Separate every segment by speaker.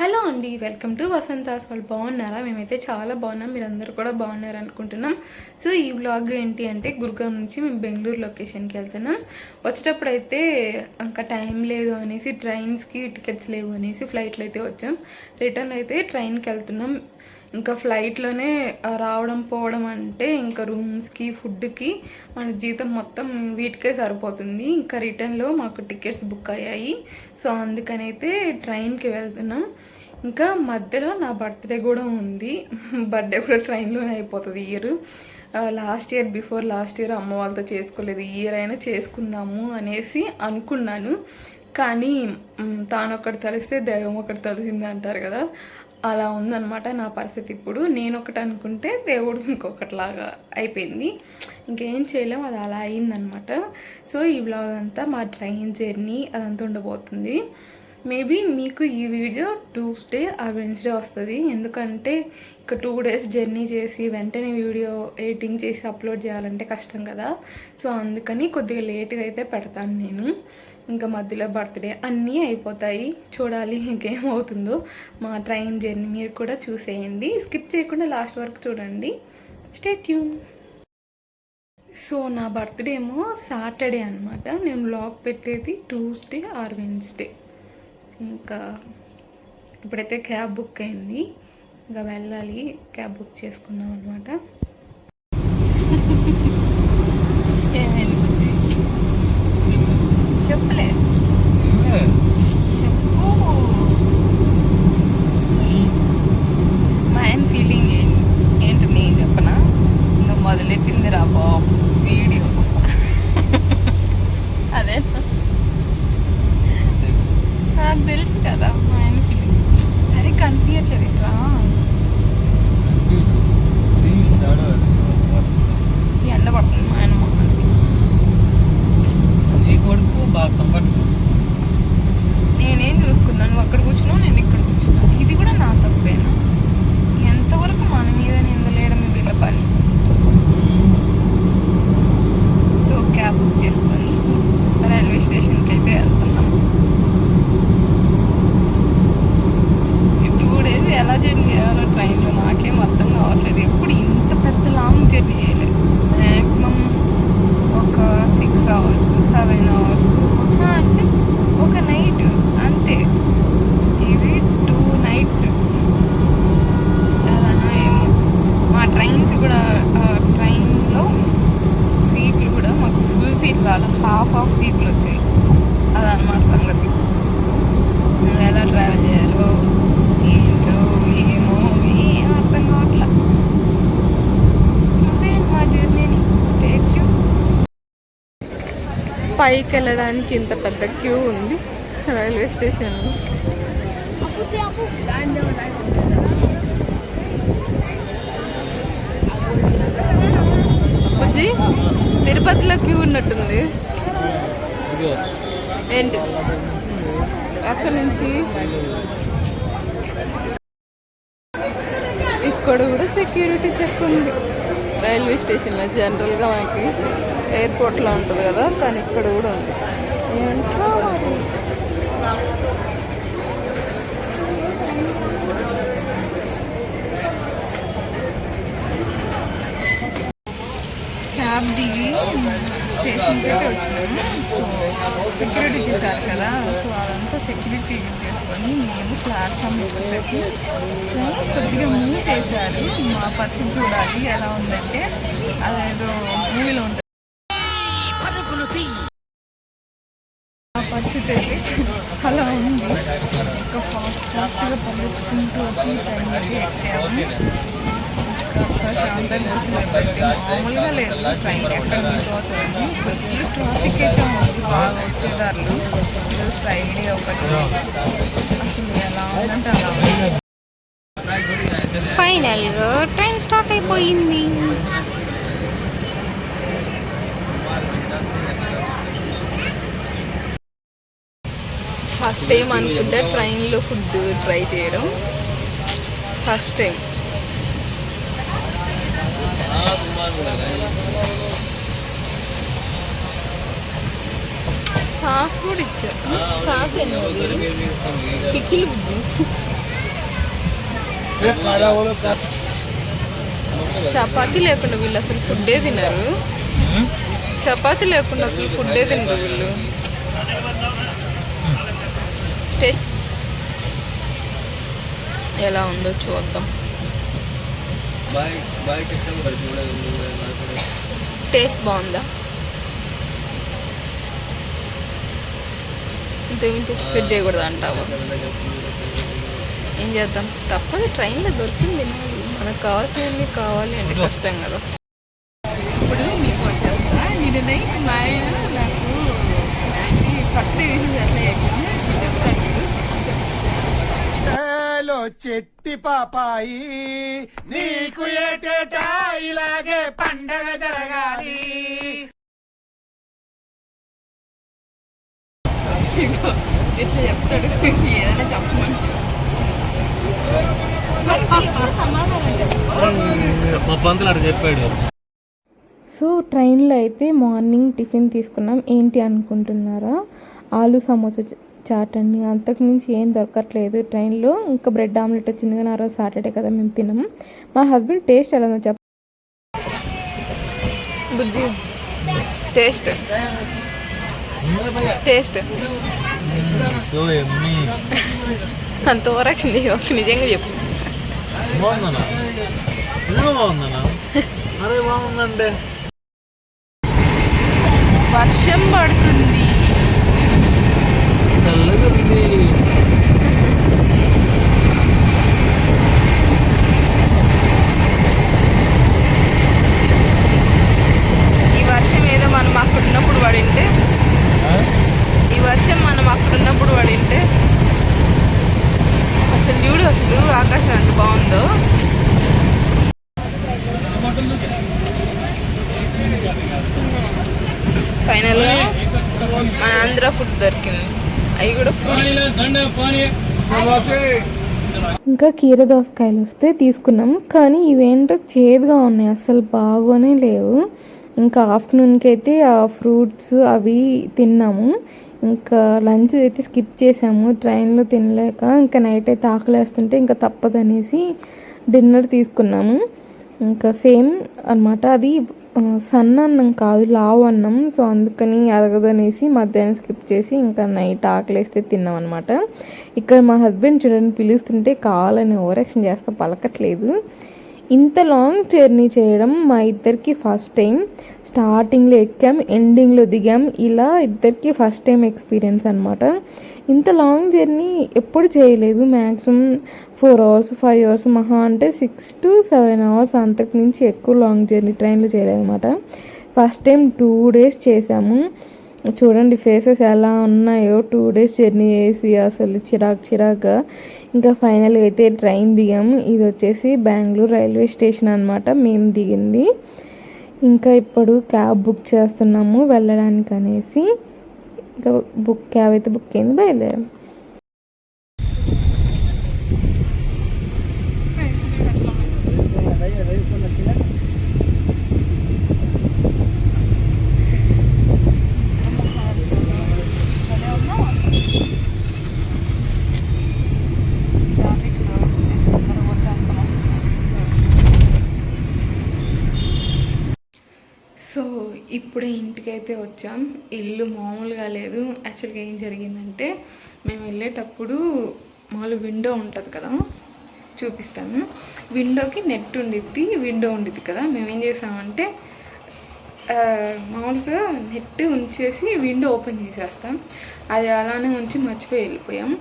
Speaker 1: Hello అండి welcome to Vasantha's. వాళ్ళు బాగున్నారా? మేమైతే చాలా బాగున్నాం. మీరందరూ కూడా బాగున్నారు అనుకుంటున్నాం సో ఈ బ్లాగ్ ఏంటి అంటే గురుగ్రామ్ నుంచి మేము బెంగళూరు లొకేషన్కి వెళ్తున్నాం. వచ్చేటప్పుడు అయితే ఇంకా టైం లేదు అనేసి ట్రైన్స్కి టికెట్స్ లేవు అనేసి ఫ్లైట్లో అయితే వచ్చాం. రిటర్న్ అయితే ట్రైన్కి వెళ్తున్నాం. ఇంకా ఫ్లైట్లోనే రావడం పోవడం అంటే ఇంకా రూమ్స్కి ఫుడ్కి మన జీతం మొత్తం వీటికే సరిపోతుంది. ఇంకా రిటర్న్లో మాకు టికెట్స్ బుక్ అయ్యాయి. సో అందుకనైతే ట్రైన్కి వెళ్తున్నాం. ఇంకా మధ్యలో నా బర్త్డే కూడా ఉంది. బర్త్డే కూడా ట్రైన్లోనే అయిపోతుంది year last year before last year అమ్మ వాళ్ళతో చేసుకోలేదు. ఈ ఇయర్ అయినా చేసుకుందాము అనేసి అనుకున్నాను. కానీ తాను ఒకటి తలిస్తే దైవం ఒకటి తలిసింది అంటారు కదా. అలా ఉందన్నమాట నా పరిస్థితి ఇప్పుడు. నేను ఒకటి అనుకుంటే దేవుడు ఇంకొకటిలాగా అయిపోయింది. ఇంకేం చేయలేం అది అలా అయిందనమాట సో ఈ బ్లాగ్ అంతా మా ట్రైన్ జర్నీ అదంతా ఉండబోతుంది. మేబీ మీకు ఈ వీడియో ట్యూస్డే ఆ వెన్స్డే వస్తుంది. ఎందుకంటే ఇక టూ డేస్ జర్నీ చేసి వెంటనే వీడియో ఎడిటింగ్ చేసి అప్లోడ్ చేయాలంటే కష్టం కదా. సో అందుకని కొద్దిగా లేట్గా అయితే పెడతాను నేను. ఇంకా మధ్యలో బర్త్డే అన్నీ అయిపోతాయి. చూడాలి ఇంకేమవుతుందో మా ట్రైన్ జర్నీ మీరు కూడా చూసేయండి. స్కిప్ చేయకుండా లాస్ట్ వరకు చూడండి. స్టే ట్యూన్ సో నా బర్త్డే ఏమో సాటర్డే అనమాట నేను బ్లాగ్ పెట్టేది ట్యూస్డే ఆర్ వెన్స్డే. ఇంకా ఇప్పుడైతే క్యాబ్ బుక్ అయింది. ఇంకా వెళ్ళాలి క్యాబ్ బుక్ చేసుకున్నాం అనమాట ఏమైంది బుజ్జి? చెప్పలే చెప్పు మా ఆయన ఫీలింగ్ ఏంటి ఏంటి నేను చెప్పనా ఇంకా మొదలెట్టింది రా బాబు వీడియో అదే నాకు తెలుసు కదా మా ఆయన ఫీలింగ్ సరే కనిపించట్లేదు ఇట్లా ఈ ఎండ పడుతుంది మా ఆయన మొహానికి.
Speaker 2: నీ కొడుకు బాగా కంఫర్ట్
Speaker 1: నేనేం చూసుకున్నాను నువ్వు అక్కడ కూర్చున్నావు నేను ఇక్కడ కూర్చున్నాను ఇది కూడా నా తప్పేనా ఎంతవరకు మన మీద నిందలేయడం వీళ్ళ పని సో క్యాబ్ బుక్ చేసుకొని రైల్వే స్టేషన్కి అయితే వెళ్తున్నాం ఈ టూ డేస్ ఎలా జర్నీ చేయాలో ట్రైన్లో నాకేం అర్థం కావట్లేదు ఎప్పుడు ఇంత పెద్ద లాంగ్ జర్నీ చేయలేదు మ్యాక్సిమం ఒక సిక్స్ అవర్స్ సెవెన్ అవర్స్ అంటే ఒక నైట్ అంతే ఇది టూ నైట్స్ అలానో ఏమో మా ట్రైన్స్ కూడా ట్రైన్లో సీట్లు కూడా మాకు ఫుల్ సీట్లు రాదు హాఫ్ ఆఫ్ సీట్లు వచ్చాయి అదనమాట సంగతి మేము ఎలా ట్రావెల్ చేయాలో ఏంటో ఏమో ఏం అర్థం కావట్లా చూసేయండి మా జర్నీని స్టేట్ పైకి వెళ్ళడానికి ఇంత పెద్ద క్యూ ఉంది. రైల్వే స్టేషన్లో బుజ్జి తిరుపతిలో క్యూ ఉన్నట్టుంది. ఏంటి? అక్కడ నుంచి ఇక్కడ కూడా సెక్యూరిటీ చెక్ ఉంది. రైల్వే స్టేషన్లో జనరల్గా మనకి ఎయిర్పోర్ట్లో ఉంటుంది కదా కానీ ఇక్కడ కూడా ఉంది. ఏంటో క్యాబ్ దిగి స్టేషన్కి అయితే వచ్చినాము. సో సెక్యూరిటీ చేశారు కదా సో సెక్యూరిటీ చేసుకొని మేము ప్లాట్ఫామ్ వచ్చేసరికి ట్రైన్ కొద్దిగా మూవ్ చేశారు. మా పరిస్థితి చూడాలి ఎలా ఉందంటే అదేదో మూవీలో ఉంటుంది. ఆ పరిస్థితి అయితే అలా ఉంది. ఒక ఫాస్ట్ ఫాస్ట్గా పరిగెత్తుకుంటూ వచ్చి ట్రైన్ అయితే ఎక్కాము. ప్రశాంతంగా కూర్చున్నట్లయితే మామూలుగా లేదు. ట్రైన్ ఎక్కడ మిస్ అవుతుంది? ఫుల్ ట్రాఫిక్ అయితే బాగా వచ్చేదారులు ఈరోజు ఫ్రైడే ఒకటి. అసలు ఎలా ఉందంటే అలా ఉంది. ఫైనల్గా ట్రైన్ స్టార్ట్ అయిపోయింది. ఫస్ట్ టైం అనుకుంటే ట్రైన్లో ఫుడ్ ట్రై చేయడం. ఫస్ట్ టైం సాస్ కూడా ఇచ్చారు. సాస్ పికిల్ బుజ్జి. చపాతీ లేకుండా వీళ్ళు అసలు ఫుడ్డే తినరు. చపాతీ లేకుండా అసలు ఫుడ్డే తినరు వీళ్ళు. టేస్ట్ ఎలా ఉందో చూద్దాం. టేస్ట్ బాగుందా? ఇంతకుమించి ఎక్స్పెక్ట్ చేయకూడదు అంటావు. ఏం చేద్దాం? తప్పదు ట్రైన్లో దొరికింది. మనకు కావాల్సినవి కావాలి అంటే కష్టం కదా. ఇప్పుడు మీకు చెప్తా. నేను నైట్ మా ఆయన నాకు మ్యాగీ పట్టు చెప్తాడు
Speaker 3: చెట్టి పాపాయి నీకు ఏటేటా ఇలాగే పండగ జరగాలి.
Speaker 1: ఇట్లా చెప్తాడు? ఏదైనా చెప్పమంటే. మరి ఎప్పుడు సమాధానం చెప్పు
Speaker 2: మా పంతులు అక్కడ చెప్పాడు.
Speaker 1: సో ట్రైన్లో అయితే మార్నింగ్ టిఫిన్ తీసుకున్నాం. ఏంటి అనుకుంటున్నారా? ఆలు సమోసా చాట్ అండి అంతకుమించి ఏం దొరకట్లేదు. ట్రైన్లో ఇంకా బ్రెడ్ ఆమ్లెట్ వచ్చింది కానీ ఆ రోజు సాటర్డే కదా మేము తినము మా హస్బెండ్ టేస్ట్ ఎలా ఉందో చెప్ప బుజ్జి టేస్ట్. టేస్ట్ అంత ఓరక్షణ చేయకు నిజంగా చెప్పు
Speaker 2: బాగుందనా అరే బాగుందంటే
Speaker 1: వర్షం పడుతుంది.
Speaker 2: చల్లగా ఉంది
Speaker 1: ఈ వర్షం ఏదో మనం అక్కడ ఉన్నప్పుడు పడింటే ఈ వర్షం మనం అక్కడ ఉన్నప్పుడు పడింటే అసలు చూడు అసలు ఆకాశం ఎంత బాగుందో ఫైనల్గా మన ఆంధ్ర ఫుడ్ దొరికింది అవి కూడా ఇంకా కీర దోసకాయలు వస్తే తీసుకున్నాం కానీ ఇవేంటో చేదుగా ఉన్నాయి అసలు బాగోనే లేవు. ఇంకా ఆఫ్టర్నూన్కి అయితే ఆ ఫ్రూట్స్ అవి తిన్నాము. ఇంకా లంచ్ అయితే స్కిప్ చేసాము ట్రైన్లో తినలేక. ఇంకా నైట్ అయితే ఆకలేస్తుంటే ఇంకా తప్పదనేసి డిన్నర్ తీసుకున్నాము. ఇంకా సేమ్ అన్నమాట అది సన్నన్నం కాదు లావు అన్నం సో అందుకని అరగదనేసి మధ్యాహ్నం స్కిప్ చేసి ఇంకా నైట్ ఆకలేస్తే తిన్నాం అనమాట ఇక్కడ మా హస్బెండ్ చూడండి పిలుస్తుంటే కావాలని ఓవరాక్షన్ చేస్తా పలకట్లేదు. ఇంత లాంగ్ జర్నీ చేయడం మా ఇద్దరికి ఫస్ట్ టైం. స్టార్టింగ్లో ఎక్కాం ఎండింగ్లో దిగాం. ఇలా ఇద్దరికి ఫస్ట్ టైం ఎక్స్పీరియన్స్ అనమాట ఇంత లాంగ్ జర్నీ ఎప్పుడు చేయలేదు. Maximum four hours five hours మహా అంటే సిక్స్ టు సెవెన్ అవర్స్ అంతకు మించి ఎక్కువ లాంగ్ జర్నీ ట్రైన్లో చేయలేదు అనమాట ఫస్ట్ టైం టూ డేస్ చేసాము. చూడండి ఫేసెస్ ఎలా ఉన్నాయో టూ డేస్ జర్నీ చేసి అసలు చిరాకు చిరాకుగా. ఇంకా ఫైనల్గా అయితే ట్రైన్ దిగాము ఇది వచ్చేసి బెంగళూరు రైల్వే స్టేషన్ అనమాట మేము దిగింది. ఇంకా ఇప్పుడు క్యాబ్ బుక్ చేస్తున్నాము వెళ్ళడానికి అనేసి. ఇంకా బుక్ క్యాబ్ అయితే బుక్ అయింది బయలుదేరాము ఇప్పుడే ఇంటికైతే వచ్చాం. ఇల్లు మామూలుగా లేదు. యాక్చువల్గా ఏం జరిగిందంటే మేము వెళ్ళేటప్పుడు మామూలు విండో ఉంటుంది కదా చూపిస్తాను. విండోకి నెట్ ఉండిద్ది విండో ఉండిద్ది కదా. మేము ఏం చేసామంటే మామూలుగా నెట్ ఉంచేసి విండో ఓపెన్ చేసేస్తాం. అది అలానే ఉంచి మర్చిపోయి వెళ్ళిపోయాం.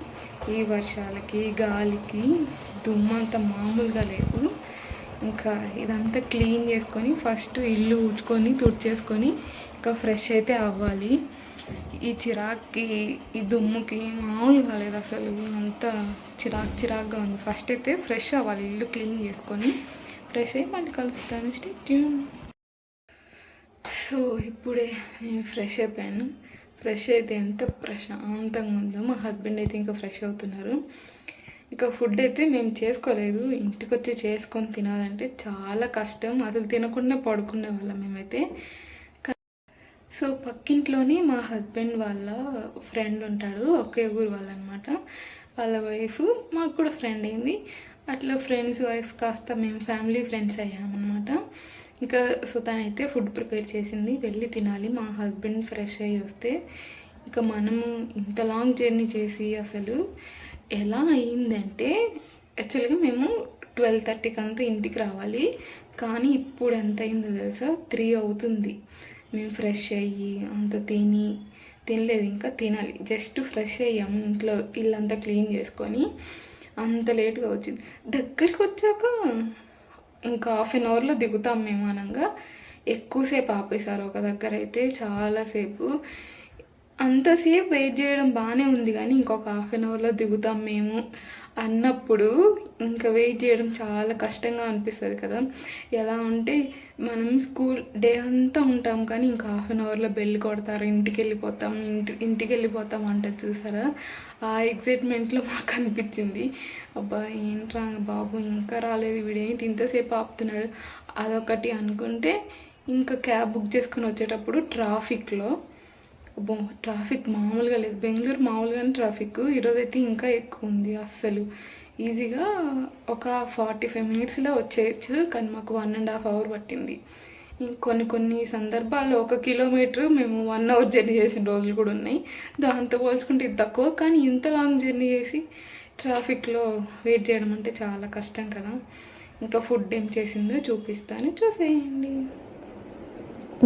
Speaker 1: ఈ వర్షాలకి గాలికి దుమ్ము అంత మామూలుగా లేదు. ఇంకా ఇదంతా క్లీన్ చేసుకొని ఫస్ట్ ఇల్లు ఊడ్చుకొని తుడిచేసుకొని ఇంకా ఫ్రెష్ అయితే అవ్వాలి. ఈ చిరాక్కి ఈ దుమ్ముకి మామూలు కాలేదు అసలు. అంతా చిరాక్ చిరాక్గా ఉంది. ఫస్ట్ అయితే ఫ్రెష్ అవ్వాలి ఇల్లు క్లీన్ చేసుకొని. ఫ్రెష్ అయ్యి మళ్ళీ కలుస్తాను. స్టే ట్యూన్ సో ఇప్పుడే నేను ఫ్రెష్ అయిపోయాను. ఫ్రెష్ అయితే ఎంత ప్రశాంతంగా ఉందో. మా హస్బెండ్ అయితే ఇంకా ఫ్రెష్ అవుతున్నారు. ఇంకా ఫుడ్ అయితే మేము చేసుకోలేదు. ఇంటికి వచ్చి చేసుకొని తినాలంటే చాలా కష్టం. అసలు తినకుండా పడుకునే వాళ్ళం మేమైతే. సో పక్కింట్లోనే మా హస్బెండ్ వాళ్ళ ఫ్రెండ్ ఉంటాడు. ఒకే ఊరు వాళ్ళనమాట. వాళ్ళ వైఫ్ మాకు కూడా ఫ్రెండ్ అయింది. అట్లా ఫ్రెండ్స్ వైఫ్ కాస్త మేము ఫ్యామిలీ ఫ్రెండ్స్ అయ్యామన్నమాట. ఇంకా సో తనైతే ఫుడ్ ప్రిపేర్ చేసింది. వెళ్ళి తినాలి. మా హస్బెండ్ ఫ్రెష్ అయ్యి వస్తే ఇంకా మనము ఇంత లాంగ్ జర్నీ చేసి అసలు ఎలా అయిందంటే యాక్చువల్గా మేము ట్వెల్వ్ థర్టీకి అంతా ఇంటికి రావాలి. కానీ ఇప్పుడు ఎంత అయిందో తెలుసా? త్రీ అవుతుంది. మేము ఫ్రెష్ అయ్యి అంత తిని తినలేదు. ఇంకా తినాలి. జస్ట్ ఫ్రెష్ అయ్యాము. ఇంట్లో ఇల్లంతా క్లీన్ చేసుకొని అంత లేట్గా వచ్చింది. దగ్గరికి వచ్చాక ఇంకా హాఫ్ అన్ అవర్లో దిగుతాం మేము అనగా. ఎక్కువసేపు ఆపేశారు ఒక దగ్గర అయితే చాలాసేపు అంతసేపు వెయిట్ చేయడం బాగానే ఉంది కానీ ఇంకొక హాఫ్ అన్ అవర్లో దిగుతాం మేము అన్నప్పుడు ఇంకా వెయిట్ చేయడం చాలా కష్టంగా అనిపిస్తుంది కదా. ఎలా అంటే మనం స్కూల్ డే అంతా ఉంటాం కానీ ఇంకా హాఫ్ అన్ అవర్లో బెల్ కొడతారు ఇంటికి వెళ్ళిపోతాం ఇంటి ఇంటికి వెళ్ళిపోతాం అంటారు చూసారా? ఆ ఎగ్జైట్మెంట్లో మాకు అనిపించింది. అబ్బా ఏంట్రా బాబు ఇంకా రాలేదు వీడేంటి ఇంతసేపు ఆపుతున్నాడు? అదొకటి అనుకుంటే ఇంకా క్యాబ్ బుక్ చేసుకుని వచ్చేటప్పుడు ట్రాఫిక్లో అబ్బో ట్రాఫిక్ మామూలుగా లేదు. బెంగళూరు మామూలుగానే ట్రాఫిక్. ఈరోజు అయితే ఇంకా ఎక్కువ ఉంది అస్సలు. ఈజీగా ఒక ఫార్టీ ఫైవ్ మినిట్స్లో వచ్చేయచ్చు కానీ మాకు వన్ అండ్ హాఫ్ అవర్ పట్టింది. కొన్ని కొన్ని సందర్భాల్లో ఒక కిలోమీటర్ మేము వన్ అవర్ జర్నీ చేసిన రోజులు కూడా ఉన్నాయి. దాంతో పోల్చుకుంటే ఇది తక్కువ కానీ ఇంత లాంగ్ జర్నీ చేసి ట్రాఫిక్లో వెయిట్ చేయడం అంటే చాలా కష్టం కదా. ఇంకా ఫుడ్ ఏం చేసిందో చూపిస్తాను. చూసేయండి.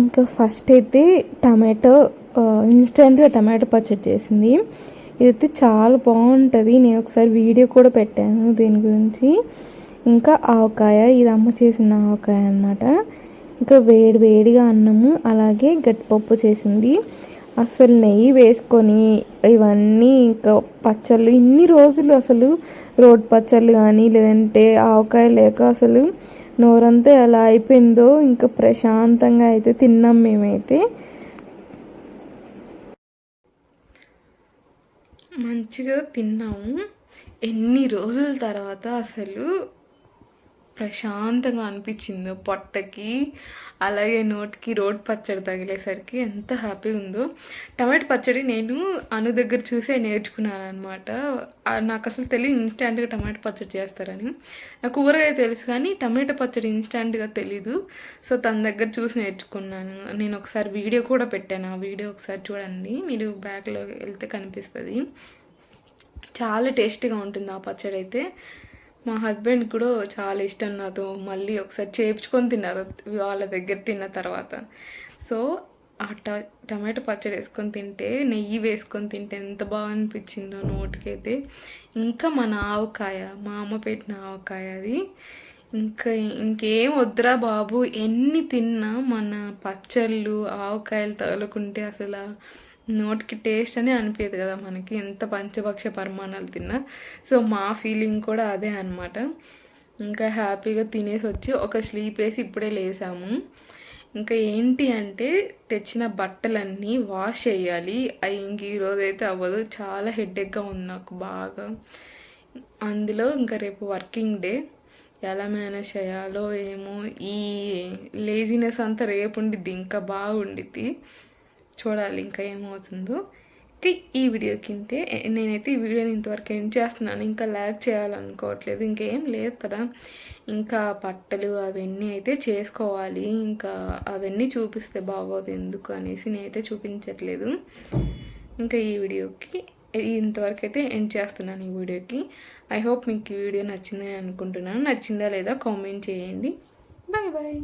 Speaker 4: ఇంకా ఫస్ట్ అయితే టమాటో ఇన్స్టెంట్గా టమాటో పచ్చడి చేసింది. ఇదైతే చాలా బాగుంటుంది. నేను ఒకసారి వీడియో కూడా పెట్టాను దీని గురించి. ఇంకా ఆవకాయ ఇది అమ్మ చేసిన ఆవకాయ అనమాట ఇంకా వేడి వేడిగా అన్నము అలాగే గట్టిపప్పు చేసింది. అసలు నెయ్యి వేసుకొని ఇవన్నీ ఇంకా పచ్చళ్ళు ఇన్ని రోజులు అసలు రోడ్ పచ్చళ్ళు కానీ లేదంటే ఆవకాయ లేక అసలు నోరంతా ఎలా అయిపోయిందో ఇంకా ప్రశాంతంగా అయితే తిన్నాం మేమైతే.
Speaker 1: మంచిగా తిన్నాము. ఎన్ని రోజుల తర్వాత అసలు ప్రశాంతంగా అనిపించిందో పొట్టకి అలాగే నోటికి రోడ్ పచ్చడి తగిలేసరికి ఎంత హ్యాపీగా ఉందో. టమాటో పచ్చడి నేను అను దగ్గర చూసే నేర్చుకున్నాను అనమాట నాకు అసలు తెలియదు ఇన్స్టాంట్గా టమాటో పచ్చడి చేస్తారని. నాకు ఊరగాయ తెలుసు కానీ టమాటో పచ్చడి ఇన్స్టాంట్గా తెలీదు. సో తన దగ్గర చూసి నేర్చుకున్నాను. నేను ఒకసారి వీడియో కూడా పెట్టాను. ఆ వీడియో ఒకసారి చూడండి. మీరు బ్యాక్లో వెళ్తే కనిపిస్తుంది. చాలా టేస్టీగా ఉంటుంది ఆ పచ్చడి అయితే మా హస్బెండ్ కూడా చాలా ఇష్టం నాతో. మళ్ళీ ఒకసారి చేపించుకొని తిన్నారు వాళ్ళ దగ్గర తిన్న తర్వాత. సో ఆ ట టమాటో పచ్చడి వేసుకొని తింటే నెయ్యి వేసుకొని తింటే ఎంత బాగా అనిపించిందో నోటికైతే. ఇంకా మన ఆవకాయ మా అమ్మ పెట్టిన ఆవకాయ అది. ఇంకా ఇంకేం వద్దురా బాబు ఎన్ని తిన్నా మన పచ్చళ్ళు ఆవకాయలు తగులుకుంటే అసలు నోటికి టేస్ట్ అని అనిపించదు కదా మనకి. ఎంత పంచభక్ష పరిమాణాలు తిన్నా. సో మా ఫీలింగ్ కూడా అదే అనమాట ఇంకా హ్యాపీగా తినేసి వచ్చి ఒక స్లీప్ వేసి ఇప్పుడే లేసాము. ఇంకా ఏంటి అంటే తెచ్చిన బట్టలన్నీ వాష్ చేయాలి. అవి ఇంక ఈరోజు అయితే అవ్వదు. చాలా హెడ్ఏక్గా ఉంది నాకు బాగా. అందులో ఇంకా రేపు వర్కింగ్ డే. ఎలా మేనేజ్ చేయాలో ఏమో ఈ లేజినెస్ అంతా రేపు ఉండిద్ది. ఇంకా బాగుండిద్ది. చూడాలి ఇంకా ఏమవుతుందో. ఇంకా ఈ వీడియోకి ఇంతే నేనైతే ఈ వీడియోని ఇంతవరకు ఎండ్ చేస్తున్నాను. ఇంకా ల్యాక్ చేయాలనుకోవట్లేదు. ఇంకేం లేదు కదా. ఇంకా బట్టలు అవన్నీ అయితే చేసుకోవాలి. ఇంకా అవన్నీ చూపిస్తే బాగోదు ఎందుకు అనేసి నేనైతే చూపించట్లేదు. ఇంకా ఈ వీడియోకి ఇంతవరకు అయితే ఎండ్ చేస్తున్నాను ఈ వీడియోకి. ఐ హోప్ మీకు ఈ వీడియో నచ్చిందని అనుకుంటున్నాను. నచ్చిందా లేదా కామెంట్ చేయండి. Bye bye.